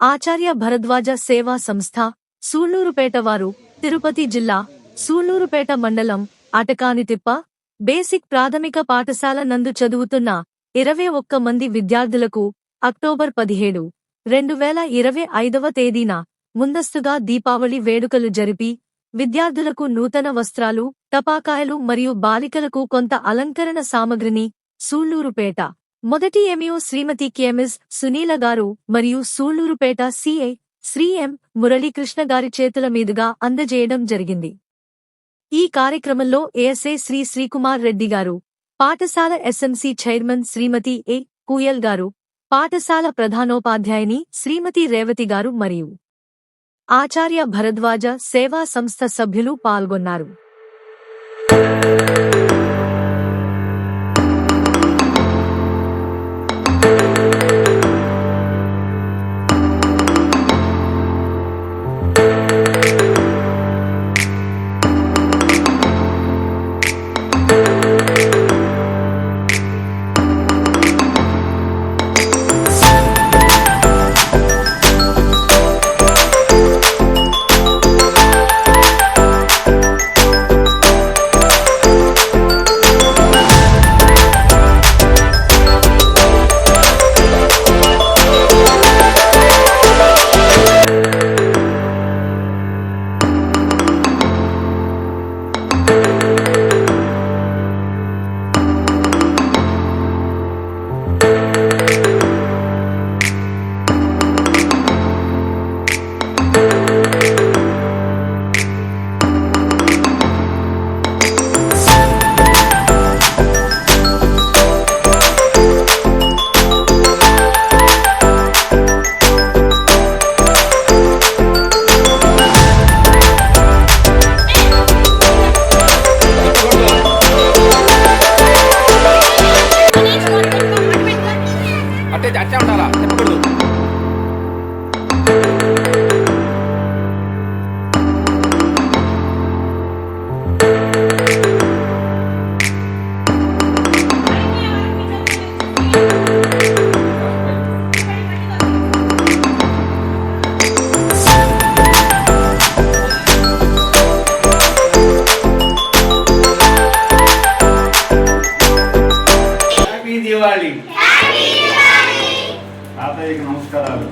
ఆచార్య భరద్వాజ సేవా సంస్థ సూళ్ళూరుపేట వారు తిరుపతి జిల్లా సూళ్ళూరుపేట మండలం అటకానితిప్ప బేసిక్ ప్రాథమిక పాఠశాల నందు చదువుతున్న ఇరవై ఒక్క మంది విద్యార్థులకు అక్టోబర్ పదిహేడు రెండు వేల ఇరవై ఐదవ తేదీన ముందస్తుగా దీపావళి వేడుకలు జరిపి విద్యార్థులకు నూతన వస్త్రాలు టపాకాయలు మరియు బాలికలకు కొంత అలంకరణ సామగ్రిని సూళ్ళూరుపేట మొదటి ఎంఈఓ శ్రీమతి కెఎంఎస్ సునీల గారు మరియు సూళ్ళూరుపేట సిఐ శ్రీ ఎం మురళీకృష్ణ గారి చేతుల మీదుగా అందజేయడం జరిగింది. ఈ కార్యక్రమంలో ఏఎస్ఏ శ్రీ శ్రీకుమార్ రెడ్డి గారు పాఠశాల ఎస్ఎంసి చైర్మన్ శ్రీమతి ఏ కూయల్ గారు పాఠశాల ప్రధానోపాధ్యాయుని శ్రీమతి రేవతి గారు మరియు ఆచార్య భరద్వాజ సేవా సంస్థ సభ్యులు పాల్గొన్నారు. అట్టే అట్టే ఉండాలా? చెప్పకూడదు నమస్కారాలు